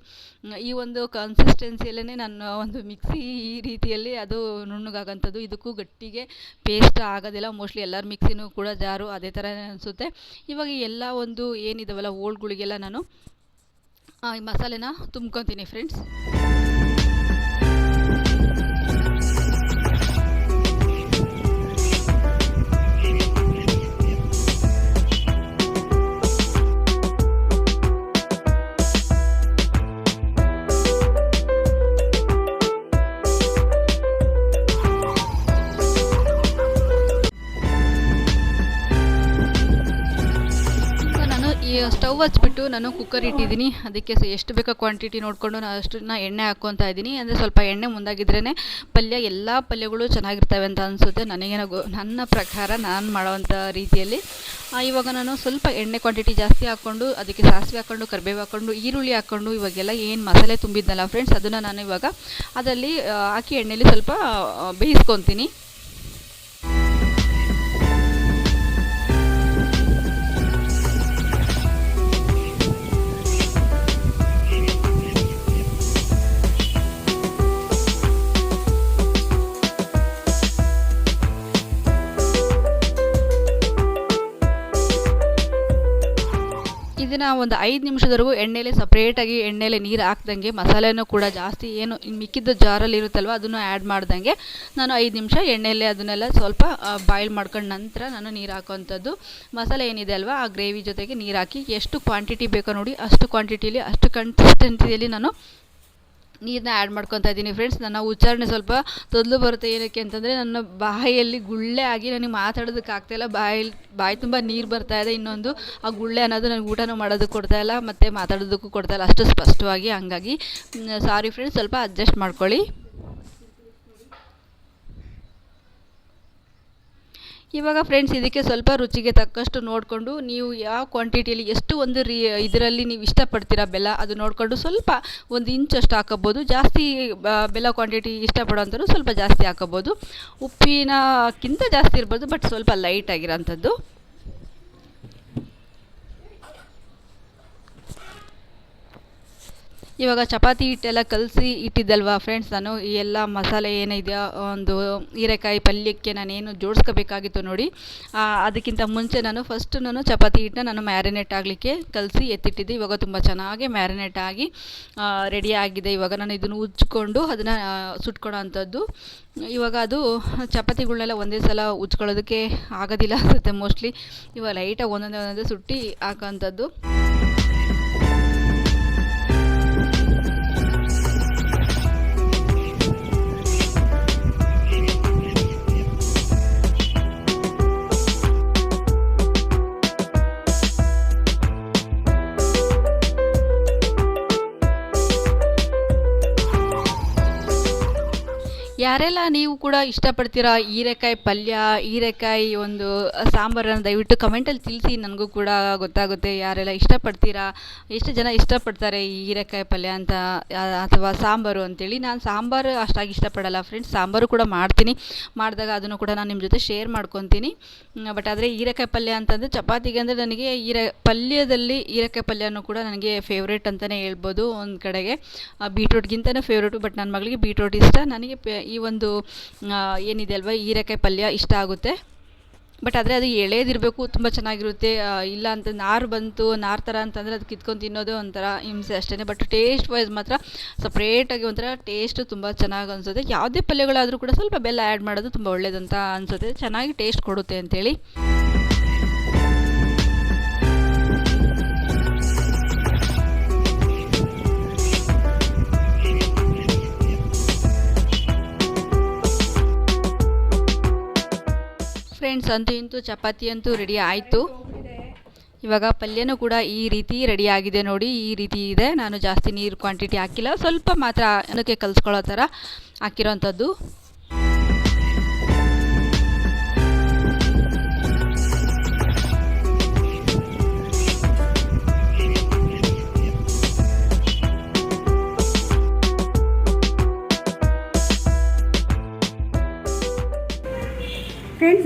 ಈ ಒಂದು ಕನ್ಸಿಸ್ಟೆನ್ಸಿಯಲ್ಲೇ ನಾನು ಒಂದು ಮಿಕ್ಸಿ ಈ ರೀತಿಯಲ್ಲಿ ಅದು ನುಣ್ಣಗಾಗಂಥದ್ದು. ಇದಕ್ಕೂ ಗಟ್ಟಿಗೆ ಪೇಸ್ಟ್ ಆಗೋದಿಲ್ಲ. ಮೋಸ್ಟ್ಲಿ ಎಲ್ಲರ ಮಿಕ್ಸಿನೂ ಕೂಡ ಜಾರು, ಅದೇ ಥರ ಅನಿಸುತ್ತೆ. ಇವಾಗ ಎಲ್ಲ ಒಂದು ಏನಿದಾವಲ್ಲ ಓಲ್ಡ್ಗಳಿಗೆಲ್ಲ ನಾನು ಈ ಮಸಾಲೆನ ತುಂಬ್ಕೊತೀನಿ ಫ್ರೆಂಡ್ಸ್ ಸ್ಟವ್ ಹಚ್ಬಿಟ್ಟು ನಾನು ಕುಕ್ಕರ್ ಇಟ್ಟಿದ್ದೀನಿ. ಅದಕ್ಕೆ ಎಷ್ಟು ಬೇಕೋ ಕ್ವಾಂಟಿಟಿ ನೋಡಿಕೊಂಡು ನಾನು ಅಷ್ಟನ್ನ ಎಣ್ಣೆ ಹಾಕ್ಕೊತಾ ಇದ್ದೀನಿ. ಅಂದರೆ ಸ್ವಲ್ಪ ಎಣ್ಣೆ ಮುಂದಾಗಿದ್ರೇ ಪಲ್ಯ ಎಲ್ಲ ಪಲ್ಯಗಳು ಚೆನ್ನಾಗಿರ್ತವೆ ಅಂತ ಅನಿಸುತ್ತೆ. ನನಗೇನೋ ಗೊ, ನನ್ನ ಪ್ರಕಾರ ನಾನು ಮಾಡೋವಂಥ ರೀತಿಯಲ್ಲಿ. ಇವಾಗ ನಾನು ಸ್ವಲ್ಪ ಎಣ್ಣೆ ಕ್ವಾಂಟಿಟಿ ಜಾಸ್ತಿ ಹಾಕ್ಕೊಂಡು ಅದಕ್ಕೆ ಸಾಸಿವೆ ಹಾಕ್ಕೊಂಡು, ಕರಿಬೇವು ಹಾಕ್ಕೊಂಡು, ಈರುಳ್ಳಿ ಹಾಕ್ಕೊಂಡು ಇವಾಗೆಲ್ಲ ಏನು ಮಸಾಲೆ ತುಂಬಿದ್ನಲ್ಲ ಫ್ರೆಂಡ್ಸ್ ಅದನ್ನು ನಾನು ಇವಾಗ ಅದರಲ್ಲಿ ಹಾಕಿ ಎಣ್ಣೆಯಲ್ಲಿ ಸ್ವಲ್ಪ ಬೇಯಿಸ್ಕೊತೀನಿ. ಇದನ್ನು ಒಂದು ಐದು ನಿಮಿಷದವರೆಗೂ ಎಣ್ಣೆಲೆ ಸಪ್ರೇಟಾಗಿ ಎಣ್ಣೆಲೆ ನೀರು ಹಾಕ್ದಂಗೆ ಮಸಾಲೆನೂ ಕೂಡ ಜಾಸ್ತಿ ಏನು ಮಿಕ್ಕಿದ್ದ ಜಾರಲ್ಲಿ ಇರುತ್ತಲ್ವ ಅದನ್ನು ಆ್ಯಡ್ ಮಾಡ್ದಂಗೆ ನಾನು ಐದು ನಿಮಿಷ ಎಣ್ಣೆಲೆ ಅದನ್ನೆಲ್ಲ ಸ್ವಲ್ಪ ಬಾಯ್ಲ್ ಮಾಡ್ಕೊಂಡು ನಂತರ ನಾನು ನೀರು ಹಾಕೋವಂಥದ್ದು. ಮಸಾಲೆ ಏನಿದೆ ಅಲ್ವಾ, ಆ ಗ್ರೇವಿ ಜೊತೆಗೆ ನೀರು ಹಾಕಿ ಎಷ್ಟು ಕ್ವಾಂಟಿಟಿ ಬೇಕೋ ನೋಡಿ, ಅಷ್ಟು ಕ್ವಾಂಟಿಟಿಯಲ್ಲಿ ಅಷ್ಟು ಕನ್ಸಿಸ್ಟೆನ್ಸಿಯಲ್ಲಿ ನಾನು ನೀರನ್ನ ಆ್ಯಡ್ ಮಾಡ್ಕೊತಾ ಇದ್ದೀನಿ ಫ್ರೆಂಡ್ಸ್ ನನ್ನ ಉಚ್ಚಾರಣೆ ಸ್ವಲ್ಪ ತೊದಲು ಬರುತ್ತೆ ಏನಕ್ಕೆ ಅಂತಂದರೆ ನನ್ನ ಬಾಯಲ್ಲಿ ಗುಳ್ಳೆ ಆಗಿ ನನಗೆ ಮಾತಾಡೋದಕ್ಕೆ ಆಗ್ತಾಯಿಲ್ಲ ಬಾಯಲ್ಲಿ ಬಾಯಿ ತುಂಬ ನೀರು ಬರ್ತಾ ಇದೆ ಇನ್ನೊಂದು. ಆ ಗುಳ್ಳೆ ಅನ್ನೋದು ನನಗೆ ಊಟನೂ ಮಾಡೋದಕ್ಕೆ ಕೊಡ್ತಾಯಿಲ್ಲ ಮತ್ತು ಮಾತಾಡೋದಕ್ಕೂ ಕೊಡ್ತಾಯಿಲ್ಲ ಅಷ್ಟು ಸ್ಪಷ್ಟವಾಗಿ ಹಂಗಾಗಿ ಸಾರಿ ಫ್ರೆಂಡ್ಸ್ ಸ್ವಲ್ಪ ಅಡ್ಜಸ್ಟ್ ಮಾಡ್ಕೊಳ್ಳಿ. ಇವಾಗ ಫ್ರೆಂಡ್ಸ್ ಇದಕ್ಕೆ ಸ್ವಲ್ಪ ರುಚಿಗೆ ತಕ್ಕಷ್ಟು ನೋಡಿಕೊಂಡು ನೀವು ಯಾವ ಕ್ವಾಂಟಿಟಿಯಲ್ಲಿ ಎಷ್ಟು ಒಂದು ರೀ, ಇದರಲ್ಲಿ ನೀವು ಇಷ್ಟಪಡ್ತೀರಾ ಬೆಲ್ಲ, ಅದು ನೋಡಿಕೊಂಡು ಸ್ವಲ್ಪ ಒಂದು ಇಂಚಷ್ಟು ಹಾಕೋಬೋದು ಜಾಸ್ತಿ ಬೆಲ್ಲ ಕ್ವಾಂಟಿಟಿ ಇಷ್ಟಪಡೋಂಥವ್ರು ಸ್ವಲ್ಪ ಜಾಸ್ತಿ ಹಾಕೋಬೋದು ಉಪ್ಪಿನಕ್ಕಿಂತ ಜಾಸ್ತಿ ಇರ್ಬೋದು ಬಟ್ ಸ್ವಲ್ಪ ಲೈಟ್ ಆಗಿರೋಂಥದ್ದು. ಇವಾಗ ಚಪಾತಿ ಹಿಟ್ಟೆಲ್ಲ ಕಲಸಿ ಇಟ್ಟಿದ್ದಲ್ವಾ ಫ್ರೆಂಡ್ಸ್ ನಾನು ಈ ಎಲ್ಲ ಮಸಾಲೆ ಏನಿದೆಯೋ ಒಂದು ಹೀರೆಕಾಯಿ ಪಲ್ಯಕ್ಕೆ ನಾನೇನು ಜೋಡಿಸ್ಕೋಬೇಕಾಗಿತ್ತು ನೋಡಿ. ಅದಕ್ಕಿಂತ ಮುಂಚೆ ನಾನು ಫಸ್ಟ್ ನಾನು ಚಪಾತಿ ಹಿಟ್ಟನ್ನ ನಾನು ಮ್ಯಾರಿನೇಟ್ ಆಗಲಿಕ್ಕೆ ಕಲಸಿ ಎತ್ತಿಟ್ಟಿದ್ದೆ. ಇವಾಗ ತುಂಬ ಚೆನ್ನಾಗಿ ಮ್ಯಾರಿನೇಟ್ ಆಗಿ ರೆಡಿ ಆಗಿದೆ. ಇವಾಗ ನಾನು ಇದನ್ನು ಉಜ್ಜಿಕೊಂಡು ಅದನ್ನು ಸುಟ್ಕೊಳೋ ಅಂಥದ್ದು ಇವಾಗ ಅದು ಚಪಾತಿಗಳನ್ನೆಲ್ಲ ಒಂದೇ ಸಲ ಉಜ್ಕೊಳ್ಳೋದಕ್ಕೆ ಆಗೋದಿಲ್ಲ ಅನಿಸುತ್ತೆ ಮೋಸ್ಟ್ಲಿ ಇವಾಗ ಲೈಟಾಗಿ ಒಂದೊಂದೇ ಒಂದೊಂದೇ ಸುಟ್ಟಿ ಹಾಕೋಂಥದ್ದು ಯಾರೆಲ್ಲ ನೀವು ಕೂಡ ಇಷ್ಟಪಡ್ತೀರಾ ಹೀರೆಕಾಯಿ ಪಲ್ಯ, ಹೀರೆಕಾಯಿ ಒಂದು ಸಾಂಬಾರನ್ನು ದಯವಿಟ್ಟು ಕಮೆಂಟಲ್ಲಿ ತಿಳಿಸಿ, ನನಗೂ ಕೂಡ ಗೊತ್ತಾಗುತ್ತೆ ಯಾರೆಲ್ಲ ಇಷ್ಟಪಡ್ತೀರಾ, ಎಷ್ಟು ಜನ ಇಷ್ಟಪಡ್ತಾರೆ ಈ ಹೀರೆಕಾಯಿ ಪಲ್ಯ ಅಂತ ಅಥವಾ ಸಾಂಬಾರು ಅಂತೇಳಿ. ನಾನು ಸಾಂಬಾರು ಅಷ್ಟಾಗಿ ಇಷ್ಟಪಡಲ್ಲ ಫ್ರೆಂಡ್ಸ್ ಸಾಂಬಾರು ಕೂಡ ಮಾಡ್ತೀನಿ. ಮಾಡಿದಾಗ ಅದನ್ನು ಕೂಡ ನಾನು ನಿಮ್ಮ ಜೊತೆ ಶೇರ್ ಮಾಡ್ಕೊತೀನಿ. ಬಟ್ ಆದರೆ ಹೀರೆಕಾಯಿ ಪಲ್ಯ ಅಂತಂದರೆ ಚಪಾತಿಗೆ ಅಂದರೆ ನನಗೆ ಹೀರೆ, ಪಲ್ಯದಲ್ಲಿ ಹೀರೆಕಾಯಿ ಪಲ್ಯನೂ ಕೂಡ ನನಗೆ ಫೇವ್ರೇಟ್ ಅಂತಲೇ ಹೇಳ್ಬೋದು ಒಂದು ಕಡೆಗೆ. ಬೀಟ್ರೂಟ್ಗಿಂತನೂ ಫೇವ್ರೇಟು ಬಟ್ ನನ್ನ ಮಗಳಿಗೆ ಬೀಟ್ರೂಟ್ ಇಷ್ಟ. ನನಗೆ ಈ ಒಂದು ಏನಿದೆ ಅಲ್ವ, ಹೀರೆಕಾಯಿ ಪಲ್ಯ ಇಷ್ಟ ಆಗುತ್ತೆ. ಬಟ್ ಆದರೆ ಅದು ಎಳೆದಿರಬೇಕು, ತುಂಬ ಚೆನ್ನಾಗಿರುತ್ತೆ. ಇಲ್ಲ ಅಂತ ನಾರು ಬಂತು, ನಾರು ಥರ ಅಂತಂದರೆ ಅದು ಕಿತ್ಕೊಂಡು ತಿನ್ನೋದು ಒಂಥರ ಹಿಂಸೆ ಅಷ್ಟೇ ಬಟ್ ಟೇಸ್ಟ್ ವೈಸ್ ಮಾತ್ರ ಸಪ್ರೇಟಾಗಿ ಒಂಥರ ಟೇಸ್ಟು ತುಂಬ ಚೆನ್ನಾಗಿ ಅನಿಸುತ್ತೆ. ಯಾವುದೇ ಪಲ್ಯಗಳಾದರೂ ಕೂಡ ಸ್ವಲ್ಪ ಬೆಲ್ಲ ಆ್ಯಡ್ ಮಾಡೋದು ತುಂಬ ಒಳ್ಳೆಯದಂತ ಅನಿಸುತ್ತೆ. ಚೆನ್ನಾಗಿ ಟೇಸ್ಟ್ ಕೊಡುತ್ತೆ ಅಂತೇಳಿ. ಫ್ರೆಂಡ್ಸ್ ಅಂತೂ ಇಂತೂ, ಚಪಾತಿ ಅಂತೂ ರೆಡಿ ಆಯಿತು. ಇವಾಗ ಪಲ್ಯನೂ ಕೂಡ ಈ ರೀತಿ ರೆಡಿ ಆಗಿದೆ ನೋಡಿ, ಈ ರೀತಿ ಇದೆ. ನಾನು ಜಾಸ್ತಿ ನೀರು ಕ್ವಾಂಟಿಟಿ ಹಾಕಿಲ್ಲ. ಸ್ವಲ್ಪ ಮಾತ್ರ ಅದಕ್ಕೆ ಕಲಿಸ್ಕೊಳ್ಳೋ ಥರ ಹಾಕಿರೋವಂಥದ್ದು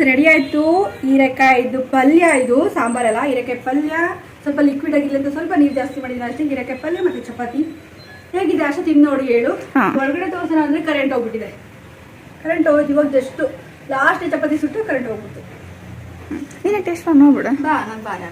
ಫ್ರೆಂಡ್ಸ್ ರೆಡಿ ಆಯ್ತು. ಹೀರೆಕಾಯಿ ಇದು ಪಲ್ಯ ಇದು ಸಾಂಬಾರಲ್ಲ ಹೀರೆಕಾಯಿ ಪಲ್ಯ ಸ್ವಲ್ಪ ಲಿಕ್ವಿಡ್ ಆಗಿಲ್ಲ ಅಂತ ಸ್ವಲ್ಪ ನೀರು ಜಾಸ್ತಿ ಮಾಡಿದ್ರೆ ಅಷ್ಟೇ. ಹೀರೆಕಾಯಿ ಪಲ್ಯ ಮತ್ತೆ ಚಪಾತಿ. ಹೇಗಿದೆ ಅಷ್ಟು ತಿಂದು ನೋಡಿ ಹೇಳು. ಹೊರಗಡೆ ತೋರ್ಸೋಣ ಅಂದ್ರೆ ಕರೆಂಟ್ ಹೋಗ್ಬಿಟ್ಟಿದೆ. ಕರೆಂಟ್ ಹೋಗೋದು ಇವಾಗ ಜಸ್ಟ್ ಲಾಸ್ಟ್ ಚಪಾತಿ ಸುಟ್ಟು ಕರೆಂಟ್ ಹೋಗ್ಬಿಟ್ಟು ನೀನೇ ಟೇಸ್ಟ್ ಮಾಡಿ ನೋಡ್ಬಿಡ. ಬಾ ನಂಗೆ ಬಾರಿ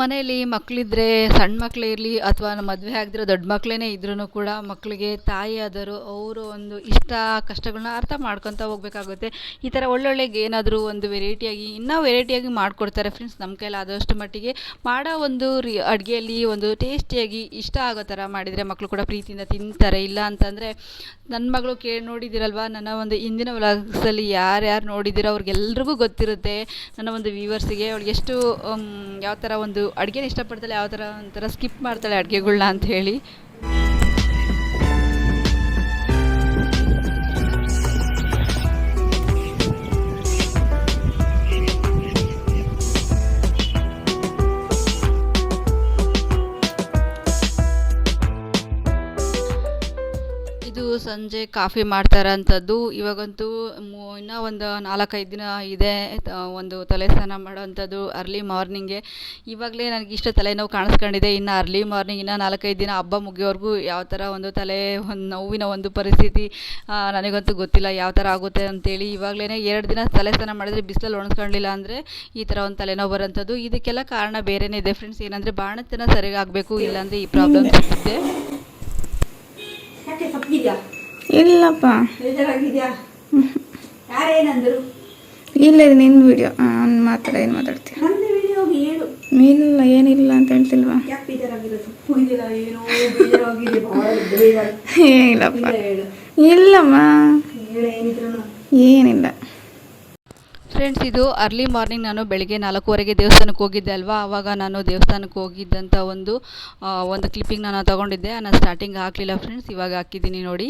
ಮನೆಯಲ್ಲಿ ಮಕ್ಕಳಿದ್ರೆ ಸಣ್ಣ ಮಕ್ಕಳೇ ಇರಲಿ ಅಥವಾ ಮದುವೆ ಆಗದಿರೋ ದೊಡ್ಡ ಮಕ್ಕಳೇ ಇದ್ರೂ ಕೂಡ ಮಕ್ಕಳಿಗೆ ತಾಯಿಯಾದರು ಅವರು ಒಂದು ಇಷ್ಟ ಕಷ್ಟಗಳನ್ನ ಅರ್ಥ ಮಾಡ್ಕೊತ ಹೋಗಬೇಕಾಗುತ್ತೆ. ಈ ಥರ ಒಳ್ಳೊಳ್ಳೆಗೆ ಏನಾದರೂ ಒಂದು ವೆರೈಟಿಯಾಗಿ, ಇನ್ನೂ ವೆರೈಟಿಯಾಗಿ ಮಾಡಿಕೊಡ್ತಾರೆ ಫ್ರೆಂಡ್ಸ್ ನಮ್ಮ ಕೈಲಿ ಆದಷ್ಟು ಮಟ್ಟಿಗೆ. ಮಾಡೋ ಒಂದು ರಿ, ಅಡುಗೆಯಲ್ಲಿ ಒಂದು ಟೇಸ್ಟಿಯಾಗಿ ಇಷ್ಟ ಆಗೋ ಥರ ಮಾಡಿದರೆ ಮಕ್ಕಳು ಕೂಡ ಪ್ರೀತಿಯಿಂದ ತಿಂತಾರೆ. ಇಲ್ಲ ಅಂತಂದರೆ ನನ್ನ ಮಗಳು ಕೇಳಿ ನೋಡಿದ್ದೀರಲ್ವ ನನ್ನ ಒಂದು ಇಂದಿನ ವ್ಲಾಗ್ಸಲ್ಲಿ ಯಾರ್ಯಾರು ನೋಡಿದ್ದೀರೋ ಅವ್ರಿಗೆಲ್ರಿಗೂ ಗೊತ್ತಿರುತ್ತೆ. ನನ್ನ ಒಂದು ವ್ಯೂವರ್ಸಿಗೆ ಅವಳಿಗೆ ಎಷ್ಟು ಯಾವ ಥರ ಒಂದು ಅಡುಗೆನ ಇಷ್ಟಪಡ್ತಾಳೆ ಯಾವ ಥರ ಒಂಥರ ಸ್ಕಿಪ್ ಮಾಡ್ತಾಳೆ ಅಡುಗೆಗಳ್ನ ಅಂತ ಹೇಳಿ. ಸಂಜೆ ಕಾಫಿ ಮಾಡ್ತಾರಂಥದ್ದು. ಇವಾಗಂತೂ ಮು- ಇನ್ನೂ ಒಂದು ನಾಲ್ಕೈದು ದಿನ ಇದೆ ಒಂದು ತಲೆ ಸ್ನಾನ ಮಾಡೋವಂಥದ್ದು ಅರ್ಲಿ ಮಾರ್ನಿಂಗೆ ಇವಾಗಲೇ ಇಷ್ಟ ತಲೆನೋವು ಕಾಣಿಸ್ಕೊಂಡಿದೆ. ಇನ್ನು ಅರ್ಲಿ ಮಾರ್ನಿಂಗ್ ಇನ್ನು ನಾಲ್ಕೈದು ದಿನ ಹಬ್ಬ ಮುಗಿಯೋವರೆಗೂ ಯಾವ ಥರ ಒಂದು ತಲೆ, ಒಂದು ನೋವಿನ ಒಂದು ಪರಿಸ್ಥಿತಿ ನನಗಂತೂ ಗೊತ್ತಿಲ್ಲ ಯಾವ ಥರ ಆಗುತ್ತೆ ಅಂತೇಳಿ. ಇವಾಗಲೇ ಎರಡು ದಿನ ತಲೆ ಸ್ನಾನ ಮಾಡಿದ್ರೆ ಬಿಸಿಲಲ್ಲಿ ಒಣಸ್ಕೊಳ್ಳಿಲ್ಲ ಅಂದರೆ ಈ ಥರ ಒಂದು ತಲೆನೋವು ಬರೋಂಥದ್ದು. ಇದಕ್ಕೆಲ್ಲ ಕಾರಣ ಬೇರೆನೇ ಇದೆ ಫ್ರೆಂಡ್ಸ್ ಏನಂದರೆ ಬಾಣತನ ಸರಿಯಾಗಬೇಕು, ಇಲ್ಲಾಂದರೆ ಈ ಪ್ರಾಬ್ಲಮ್ ಸಿಗುತ್ತೆ ಯಾಕೆ ತಪ್ಪಿದ್ಯಾ ಇಲ್ಲಪ್ಪ ಬೇಜಾರಾಗಿದ್ಯಾ ಯಾರೇನಂದ್ರು? ಇಲ್ಲ ಇದು ನಿನ್ನ ವಿಡಿಯೋ ಅವ್ನು ಮಾತಾಡ ಏನು ಮಾತಾಡ್ತೀನಿ ಇಲ್ಲ ಏನಿಲ್ಲ ಅಂತ ಹೇಳ್ತಿಲ್ವಾ? ಏನಿಲ್ಲಪ್ಪ. ಇಲ್ಲಮ್ಮ. ಏನಿಲ್ಲ. ಫ್ರೆಂಡ್ಸ್ ಇದು ಅರ್ಲಿ ಮಾರ್ನಿಂಗ್ ನಾನು ಬೆಳಗ್ಗೆ ನಾಲ್ಕೂವರೆಗೆ ದೇವಸ್ಥಾನಕ್ಕೆ ಹೋಗಿದ್ದೆ ಅಲ್ವಾ? ಆವಾಗ ನಾನು ದೇವಸ್ಥಾನಕ್ಕೆ ಹೋಗಿದ್ದಂಥ ಒಂದು ಒಂದು ಕ್ಲಿಪ್ಪಿಂಗ್ ನಾನು ತಗೊಂಡಿದ್ದೆ. ನಾನು ಸ್ಟಾರ್ಟಿಂಗ್ ಹಾಕಲಿಲ್ಲ ಫ್ರೆಂಡ್ಸ್ ಇವಾಗ ಹಾಕಿದ್ದೀನಿ ನೋಡಿ.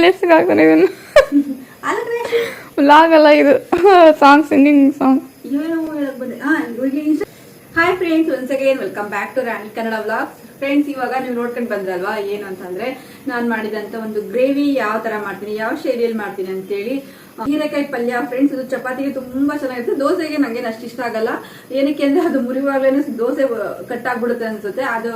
ಹೈಲೈಟ್ಸ್ಗೆ ಹಾಕೋಣ ಇದನ್ನು ವ್ಲಾಗ್ ಅಲ್ಲ ಇದು. Song singing song hi friends once again welcome back to Rani Kannada vlogs friends ಇವಾಗ ನೀವು ನೋಡ್ಕೊಂಡು ಬಂದ್ರಲ್ವಾ? ಏನು ಅಂತಂದ್ರೆ, ನಾನು ಮಾಡಿದಂತ ಒಂದು ಗ್ರೇವಿ ಯಾವ ತರ ಮಾಡ್ತೀನಿ, ಯಾವ ಶೈಲಿಯಲ್ಲಿ ಮಾಡ್ತೀನಿ ಅಂತೇಳಿ ಹೀರೆಕಾಯಿ ಪಲ್ಯ ಫ್ರೆಂಡ್ಸ್ ಇದು ಚಪಾತಿಗೆ ತುಂಬಾ ಚೆನ್ನಾಗಿರುತ್ತೆ. ದೋಸೆಗೆ ನಂಗೆ ಅಷ್ಟು ಇಷ್ಟ ಆಗಲ್ಲ. ಏನಕ್ಕೆ ಅಂದ್ರೆ ಅದು ಮುರಿವಾಗ್ಲೇನೆ ದೋಸೆ ಕಟ್ ಆಗ್ಬಿಡುತ್ತೆ ಅನ್ಸುತ್ತೆ. ಅದು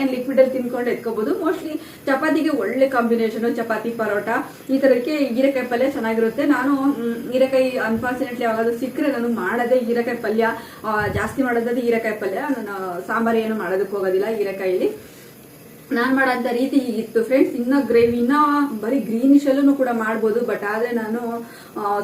ಏನ್ ಲಿಕ್ವಿಡ್ ಅಲ್ಲಿ ತಿನ್ಕೊಂಡು ಎತ್ಕೋಬಹುದು ಮೋಸ್ಟ್ಲಿ ಚಪಾತಿಗೆ ಒಳ್ಳೆ ಕಾಂಬಿನೇಷನ್ ಚಪಾತಿ, ಪರೋಟ, ಈ ತರಕ್ಕೆ ಹೀರೆಕಾಯಿ ಪಲ್ಯ ಚೆನ್ನಾಗಿರುತ್ತೆ. ನಾನು ಹೀರೆಕಾಯಿ ಅನ್ಫಾರ್ಚುನೇಟ್ಲಿ ಯಾವಾಗಾದ್ರೂ ಸಿಕ್ಕರೆ ನಾನು ಮಾಡದೆ ಹೀರೆಕಾಯಿ ಪಲ್ಯ ಜಾಸ್ತಿ ಮಾಡೋದಾದ್ರೆ ಹೀರೆಕಾಯಿ ಪಲ್ಯ. ನಾನು ಸಾಂಬಾರ್ ಏನು ಮಾಡೋದಕ್ಕೆ ಹೋಗೋದಿಲ್ಲ ಹೀರೆಕಾಯಿಲಿ ನಾನ್ ಮಾಡೋಂಥ ರೀತಿ ಹೀಗಿತ್ತು. ಫ್ರೆಂಡ್ಸ್ ಇನ್ನ ಗ್ರೇವಿ ಇನ್ನ ಬರೀ ಗ್ರೀನಿಶ್ ಅಲ್ಲೂ ಕೂಡ ಮಾಡ್ಬೋದು ಬಟ್ ಆದ್ರೆ ನಾನು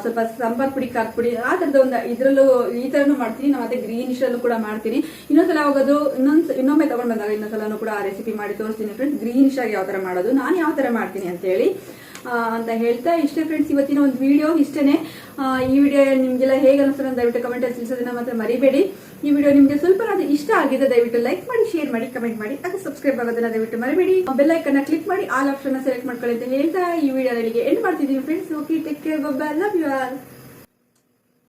ಸ್ವಲ್ಪ ಸಾಂಬಾರ್ ಪುಡಿ ಕಾಕ್ ಪುಡಿ, ಆ ತರದ ಒಂದು ಇದ್ರಲ್ಲೂ ಈ ತರನು ಮಾಡ್ತೀನಿ. ನಾವು ಮತ್ತೆ ಗ್ರೀನಿಶ್ ಅಲ್ಲೂ ಕೂಡ ಮಾಡ್ತೀನಿ. ಇನ್ನೊಂದ್ಸಲ ಹೋಗೋದು ಇನ್ನೊಂದ್ ಇನ್ನೊಮ್ಮೆ ತಗೊಂಡ್ ಬಂದಾಗ ಇನ್ನೊಂದ್ಸಲೂ ಕೂಡ ಆ ರೆಸಿಪಿ ಮಾಡಿ ತೋರಿಸ್ತೀನಿ. ಫ್ರೆಂಡ್ಸ್ ಗ್ರೀನಿಶ್ ಆಗಿ ಯಾವ ತರ ಮಾಡೋದು? ನಾನು ಯಾವ ತರ ಮಾಡ್ತೀನಿ ಅಂತ ಹೇಳಿ ಅಂತ ಹೇಳ್ತಾ ಇಷ್ಟೇ ಫ್ರೆಂಡ್ಸ್ ಇವತ್ತಿನ ಒಂದು ವಿಡಿಯೋ ಇಷ್ಟೇ ಈ ವಿಡಿಯೋ ನಿಮ್ಗೆಲ್ಲ ಹೇಗೆ ಅನಿಸ್ತದೆ ಅಂತ ದಯವಿಟ್ಟು ಕಮೆಂಟ್ ಅಲ್ಲಿ ತಿಳಿಸೋದನ್ನ ಮಾತ್ರ ಮರಿಬೇಡಿ. ಈ ವಿಡಿಯೋ ನಿಮ್ಗೆ ಸ್ವಲ್ಪ ಇಷ್ಟ ಆಗಿದೆ ದಯವಿಟ್ಟು ಲೈಕ್ ಮಾಡಿ ಶೇರ್ ಮಾಡಿ ಕಮೆಂಟ್ ಮಾಡಿ ಹಾಗೆ ಸಬ್ಸ್ಕ್ರೈಬ್ ಆಗೋದನ್ನ ದಯವಿಟ್ಟು ಮರಿಬೇಡಿ. ಬೆಲ್ ಐಕನ್ ಕ್ಲಿಕ್ ಮಾಡಿ ಆಲ್ ಆಪ್ಷನ್ ಸೆಲೆಕ್ಟ್ ಮಾಡ್ಕೊಳ್ಳಿ ಅಂತ ಹೇಳ್ತಾ ಈ ವಿಡಿಯೋ ಎಂಡ್ ಮಾಡ್ತಿದ್ದೀನಿ friends okay take care love you all